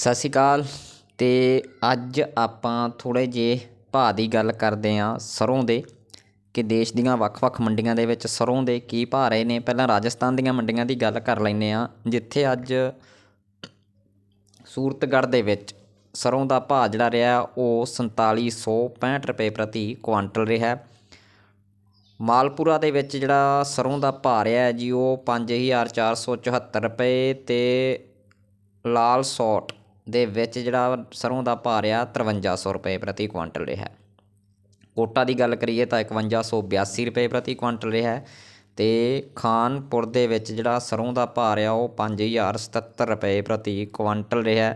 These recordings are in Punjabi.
ਸਤਿ ਸ਼੍ਰੀ ਅਕਾਲ। ਅਤੇ ਅੱਜ ਆਪਾਂ ਥੋੜ੍ਹੇ ਜਿਹੇ ਭਾਅ ਦੀ ਗੱਲ ਕਰਦੇ ਹਾਂ ਸਰ੍ਹੋਂ ਦੇ, ਕਿ ਦੇਸ਼ ਦੀਆਂ ਵੱਖ-ਵੱਖ ਮੰਡੀਆਂ ਦੇ ਵਿੱਚ ਸਰ੍ਹੋਂ ਦੇ ਕੀ ਭਾਅ ਰਹੇ ਨੇ। ਪਹਿਲਾਂ ਰਾਜਸਥਾਨ ਦੀਆਂ ਮੰਡੀਆਂ ਦੀ ਗੱਲ ਕਰ ਲੈਂਦੇ ਹਾਂ, ਜਿੱਥੇ ਅੱਜ ਸੂਰਤਗੜ੍ਹ ਦੇ ਵਿੱਚ ਸਰ੍ਹੋਂ ਦਾ ਭਾਅ ਜਿਹੜਾ ਰਿਹਾ, ਉਹ 4765 ਰੁਪਏ ਪ੍ਰਤੀ ਕੁਆਂਟਲ ਰਿਹਾ। ਮਾਲਪੁਰਾ ਦੇ ਵਿੱਚ ਜਿਹੜਾ ਸਰ੍ਹੋਂ ਦਾ ਭਾਅ ਰਿਹਾ ਜੀ, ਉਹ 5474 ਰੁਪਏ ਤੇ ਲਾਲ ਸੌਟ ਦੇ ਵਿੱਚ ਜਿਹੜਾ ਸਰ੍ਹੋਂ ਦਾ ਭਾਅ ਰਿਹਾ 5300 ਰੁਪਏ ਪ੍ਰਤੀ ਕੁਆਂਟਲ ਰਿਹਾ। ਕੋਟਾ ਦੀ ਗੱਲ ਕਰੀਏ ਤਾਂ 5182 ਰੁਪਏ ਪ੍ਰਤੀ ਕੁਆਂਟਲ ਰਿਹਾ ਤੇ ਖਾਨਪੁਰ ਦੇ ਵਿੱਚ ਜਿਹੜਾ ਸਰ੍ਹੋਂ ਦਾ ਭਾਅ ਰਿਹਾ ਉਹ 5077 ਰੁਪਏ ਪ੍ਰਤੀ ਕੁਆਂਟਲ ਰਿਹਾ।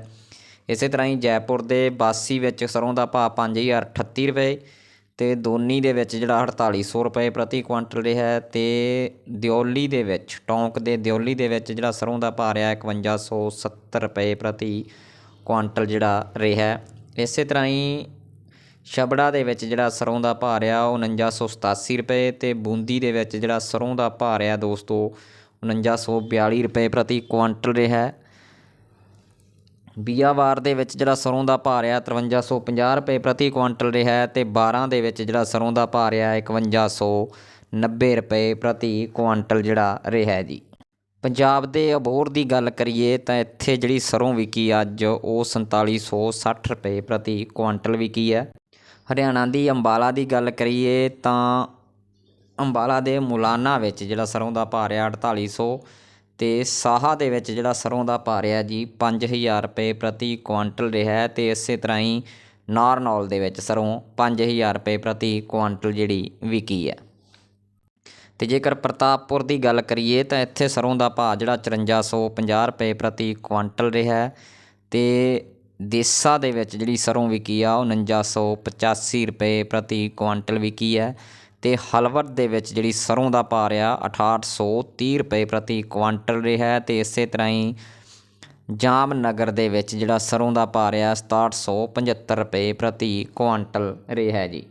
ਇਸੇ ਤਰ੍ਹਾਂ ਹੀ ਜੈਪੁਰ ਦੇ ਬਾਸੀ ਵਿੱਚ ਸਰ੍ਹੋਂ ਦਾ ਭਾਅ 5038 ਰੁਪਏ ਤੇ ਦੋਨੀ ਦੇ ਵਿੱਚ ਜਿਹੜਾ 4800 ਰੁਪਏ ਪ੍ਰਤੀ ਕੁਆਂਟਲ ਰਿਹਾ ਤੇ ਦਿਓਲੀ ਦੇ ਵਿੱਚ, ਟੌਂਕ ਦੇ ਦਿਓਲੀ ਦੇ ਵਿੱਚ ਜਿਹੜਾ ਸਰੋਂ ਦਾ ਭਾਅ ਰਿਹਾ 5170 ਰੁਪਏ ਪ੍ਰਤੀ ਕੁਆਂਟਲ ਜਿਹੜਾ ਰਿਹਾ ਇਸੇ ਤਰ੍ਹਾਂ ਹੀ ਛਬੜਾ ਦੇ ਵਿੱਚ ਜਿਹੜਾ ਸਰੋਂ ਦਾ ਭਾਅ ਆ ਉਹ 4987 ਰੁਪਏ ਤੇ ਬੂੰਦੀ ਦੇ ਵਿੱਚ ਜਿਹੜਾ ਸਰੋਂ ਦਾ ਭਾਅ ਆ ਦੋਸਤੋ 4942 ਰੁਪਏ ਪ੍ਰਤੀ ਕੁਆਂਟਲ ਰਿਹਾ ਬੀਆਵਾਰ ਦੇ ਵਿੱਚ ਜਿਹੜਾ ਸਰੋਂ ਦਾ ਭਾਅ ਰਿਹਾ 5350 ਰੁਪਏ ਪ੍ਰਤੀ ਕੁਆਂਟਲ ਰਿਹਾ ਤੇ 12 ਦੇ ਵਿੱਚ ਜਿਹੜਾ ਸਰੋਂ ਦਾ ਭਾਅ ਰਿਹਾ 5190 ਰੁਪਏ ਪ੍ਰਤੀ ਕੁਆਂਟਲ ਜਿਹੜਾ ਰਿਹਾ ਜੀ। ਪੰਜਾਬ ਦੇ ਅਬੋਰ ਦੀ ਗੱਲ ਕਰੀਏ ਤਾਂ ਇੱਥੇ ਜਿਹੜੀ ਸਰੋਂ ਵਿਕੀ ਅੱਜ, ਉਹ 4760 ਰੁਪਏ ਪ੍ਰਤੀ ਕੁਆਂਟਲ ਵਿਕੀ ਹੈ। ਹਰਿਆਣਾ ਦੀ ਅੰਬਾਲਾ ਦੀ ਗੱਲ ਕਰੀਏ ਤਾਂ ਅੰਬਾਲਾ ਦੇ ਮੁਲਾਨਾ ਵਿੱਚ ਜਿਹੜਾ ਸਰੋਂ ਦਾ ਭਾਅ ਰਿਹਾ 4800 ਤੇ ਸਾਹਾ ਦੇ ਵਿੱਚ ਜਿਹੜਾ ਸਰੋਂ ਦਾ ਭਾਅ ਰਿਹਾ ਜੀ 5000 ਰੁਪਏ ਪ੍ਰਤੀ ਕੁਆਂਟਲ ਰਿਹਾ ਤੇ ਇਸੇ ਤਰ੍ਹਾਂ ਹੀ ਨਾਰਨੌਲ ਦੇ ਵਿੱਚ ਸਰੋਂ 5000 ਰੁਪਏ ਪ੍ਰਤੀ ਕੁਆਂਟਲ ਜਿਹੜੀ ਵਿਕੀ ਹੈ। ਤੇ ਜੇਕਰ ਪ੍ਰਤਾਪਪੁਰ ਦੀ ਗੱਲ ਕਰੀਏ ਤਾਂ ਇੱਥੇ ਸਰੋਂ ਦਾ ਭਾਅ ਜਿਹੜਾ 5450 ਰੁਪਏ ਪ੍ਰਤੀ ਕੁਆਂਟਲ ਰਿਹਾ ਤੇ ਦੇਸਾ ਦੇ ਵਿੱਚ ਜਿਹੜੀ ਸਰੋਂ ਵਿਕੀ ਆ, ਉਹ 4985 ਰੁਪਏ ਪ੍ਰਤੀ ਕੁਆਂਟਲ ਵਿਕੀ ਹੈ ਤੇ ਹਲਵਰ ਦੇ ਵਿੱਚ ਜਿਹੜੀ ਸਰੋਂ ਦਾ ਭਾਅ ਰਿਹਾ 6830 ਰੁਪਏ ਪ੍ਰਤੀ ਕੁਆਂਟਲ ਰਿਹਾ ਤੇ ਇਸੇ ਤਰ੍ਹਾਂ ਹੀ ਜਾਮਨਗਰ ਦੇ ਵਿੱਚ ਜਿਹੜਾ ਸਰੋਂ ਦਾ ਭਾਅ ਰਿਹਾ 6775 ਰੁਪਏ ਪ੍ਰਤੀ ਕੁਆਂਟਲ ਰਿਹਾ ਜੀ।